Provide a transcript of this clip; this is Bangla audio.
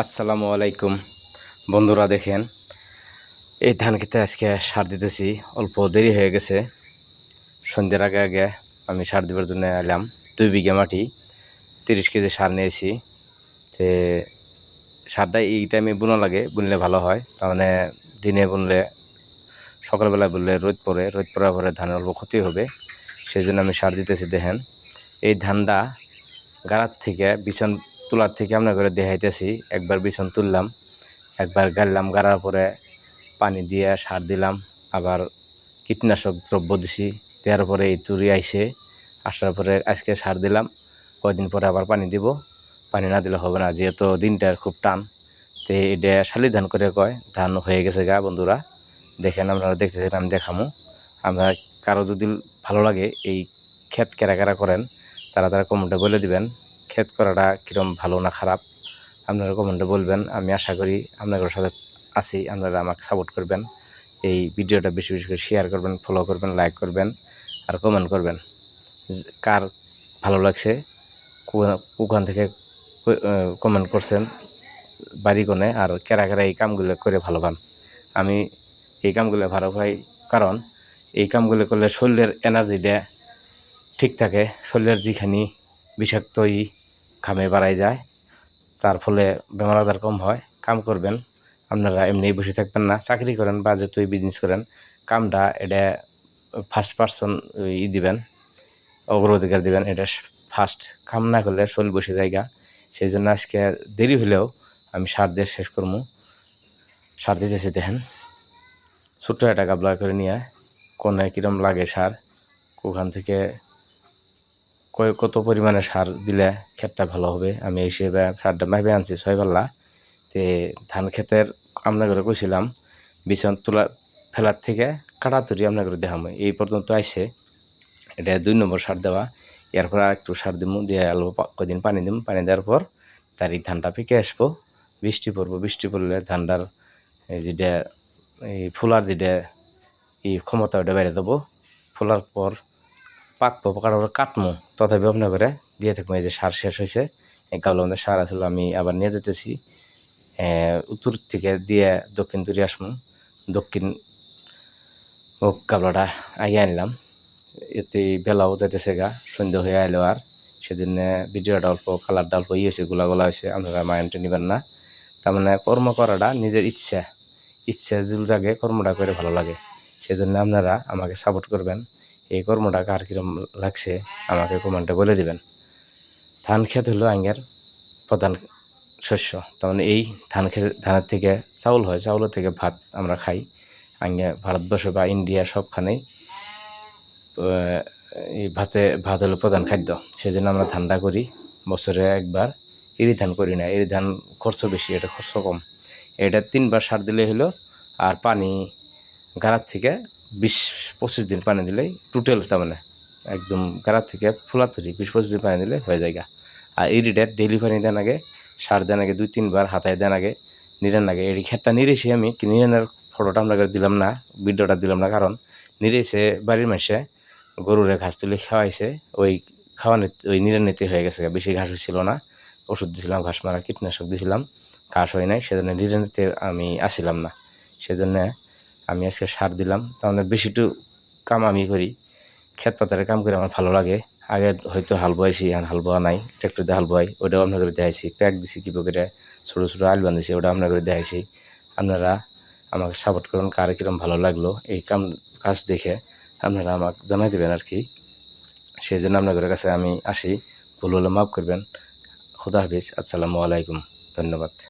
আসসালামু আলাইকুম। বন্ধুরা দেখেন, এই ধান খেতে আজকে সার দিতেছি, অল্প দেরি হয়ে গেছে। সন্ধ্যের আগে আগে আমি সার দেবার জন্য এলাম, দুই বিঘা মাটি, তিরিশ কেজি সার নিয়েছি। তে সারটা এই টাইমে বুনা লাগে, বুনলে ভালো হয়। তার মানে দিনে বুনলে সকালবেলা বুনলে রোদ পড়ে, রোদ পড়ার পরে ধানের অল্প ক্ষতি হবে। সেই জন্য আমি সার দিতেছি দেখেন। এই ধানটা গাড়ার থেকে বিছন তোলার থেকে আমরা করে দেখাইতেছি, একবার বিছন তুললাম, একবার গাড়লাম, গাড়ার পরে পানি দিয়ে সার দিলাম, আবার কীটনাশক দ্রব্য দিছি, দেওয়ার পরে এই তুরি আইসে আসার পরে আজকে সার দিলাম, কয়দিন পরে আবার পানি দিব, পানি না দিলে হবে না, যেহেতু দিনটার খুব টান, তো এটা শালি ধান করে কয়, ধান হয়ে গেছে গা বন্ধুরা, দেখেন আপনারা দেখতেছেন, আমি দেখামো, আমরা কারও যদি ভালো লাগে এই ক্ষেত কেরা কেরা করেন, তারা তারা কমেন্টে বলে দিবেন ক্ষেত করাটা কীরকম ভালো না খারাপ? আপনারা কমেন্টে বলবেন। আমি আশা করি আপনাদের সাথে আছি, আপনারা আমাকে সাপোর্ট করবেন। এই ভিডিওটা বেশি বেশি করে শেয়ার করবেন ফলো করবেন লাইক করবেন, আর কমেন্ট করবেন। কার ভালো লাগছে? কোখান থেকে কমেন্ট করছেন বাড়ি কোণে আর কেরা কেরা এই কামগুলো করে ভালো পান। আমি এই কামগুলো ভালো পাই কারণ এই কামগুলো করলে শরীরের এনার্জিটা ঠিক থাকে, শরীরের যেখানি বিষাক্ত ই ঘামে বাড়াই যায়। তার ফলে বেমার আজার কম হয়। কাম করবেন, আপনারা এমনি বসে থাকবেন না। চাকরি করেন বা যে তুই বিজনেস করেন। কামটা এটা ফার্স্ট পার্সন ই দিবেন, অগ্রাধিকার দিবেন। এটা ফার্স্ট কাম না করলে শরীর বসে জায়গা সেই জন্য আজকে দেরি হলেও আমি সার দিয়ে শেষ করব। সার দিতেছি দেখেন ছোট্ট একটা গাবলা করে নিয়ে কোনে কীরম লাগে সার ওখান থেকে কত পরিমাণে সার দিলে ক্ষেতটা ভালো হবে? আমি এই হিসেবে সারটা ভাবে আনছি ছয় পাল্লা তে ধান ক্ষেতের আমরা করে কইছিলাম, বিছন তোলা ফেলার থেকে কাটা তুরি আমরা করে দেখামো এই পর্যন্ত আইসে এটা দুই নম্বর সার দেওয়া। এরপর আর একটু সার দিব দিয়ে পা- কদিন পানি দিম। পানি দেওয়ার পর তার এই ধানটা পেকে আসব। বৃষ্টি পড়ব। বৃষ্টি পড়লে ধানটার যেটা, এই ফুলার যেটা, এই ক্ষমতা ওটা বেড়ে দেবো। ফোলার পর পাকবো পর কাটমো। তথাপি আপনার করে, দিয়ে থাকব, এই যে সার শেষ হয়েছে। এই গাবলা মধ্যে সার আসলে আমি আবার নিয়ে যেতেছি। উত্তর থেকে দিয়ে দক্ষিণ তুরি আসমু দক্ষিণ ও গাবলাটা আগে আনলাম। এতে বেলাও যাইতেছে গা, সন্ধ্যা হয়ে আইলো আর। সেজন্য ভিডিওটা অল্প, কালারটা অল্প ইয়ে হয়েছে গোলা গোলা হয়েছে আপনারা মাইন্ডে নেবেন না। তার মানে কর্ম করাটা নিজের ইচ্ছা। ইচ্ছা জুল জাগে কর্মটা করে ভালো লাগে। সেজন্য আপনারা আমাকে সাপোর্ট করবেন। এই কর্মটা কার কীরকম লাগছে, আমাকে কমেন্টে বলে দিবেন। ধান ক্ষেত হলো আঙ্গের প্রধান শস্য। তার মানে এই ধান খেত ধানের থেকে চাউল হয়, চাউলের থেকে ভাত আমরা খাই। আঙ্গে ভারতবর্ষ বা ইন্ডিয়া সবখানেই এই ভাতে ভাত হলো প্রধান খাদ্য। সেই জন্য আমরা ধানটা করি, বছরে একবার। এরি ধান করি না এরি ধান খরচ বেশি, এটা খরচ কম। এটা তিনবার সার দিলে হলো, আর পানি গাড়ার থেকে বিশ পঁচিশ দিন পানি দিলেই টোটাল তার মানে একদম গাড়ার থেকে ফুলা তৈরি বিশ পঁচিশ দিন পানি দিলে হয়ে যায়। আর এরিডের ডেলি পানি দেন আগে, সার দেন আগে, দুই তিনবার হাতায় দেন আগে নিরান আগে। এই ক্ষেতটা নিরেছি আমি নিরেনের ফটোটা আপনাকে দিলাম না, ভিডিওটা দিলাম না, কারণ নিরেছে বাড়ির মাসে, গরুরে ঘাস তুলে খাওয়াইছে, ওই খাওয়ানি ওই নিরানিতে হয়ে গেছে বেশি ঘাস হচ্ছিল না, ওষুধ দিছিলাম, ঘাস মারা কীটনাশক দিছিলাম, ঘাস হয় নাই, সেজন্য নিরানিতে আমি আসিলাম না। সেজন্য আমি আজকে সার দিলাম। মানে বেশিটু কাম আমি করি। ক্ষেত পাতারে কাম করে আমার ভালো লাগে। আগে হয়তো হাল বয়েছি এখন হাল বোয়া নাই। ট্র্যাক্টর দিয়ে হাল বয় ওটাও আপনার করে দেখাইছি। প্যাক দিছি কী করে, ছোটো ছোটো আলু বান্ধিছি ওটা আপনার করে দেখাইছি। আপনারা আমাকে সাপোর্ট করুন, কার কীরকম ভালো লাগল এই কাম, কাজ দেখে আপনারা আমাকে জানাই দেবেন আর কি। সেই জন্য আপনাদের কাছে আমি আসি। ভুল হলে মাফ করবেন। খুদা হাফিজ। আসসালামু আলাইকুম। ধন্যবাদ।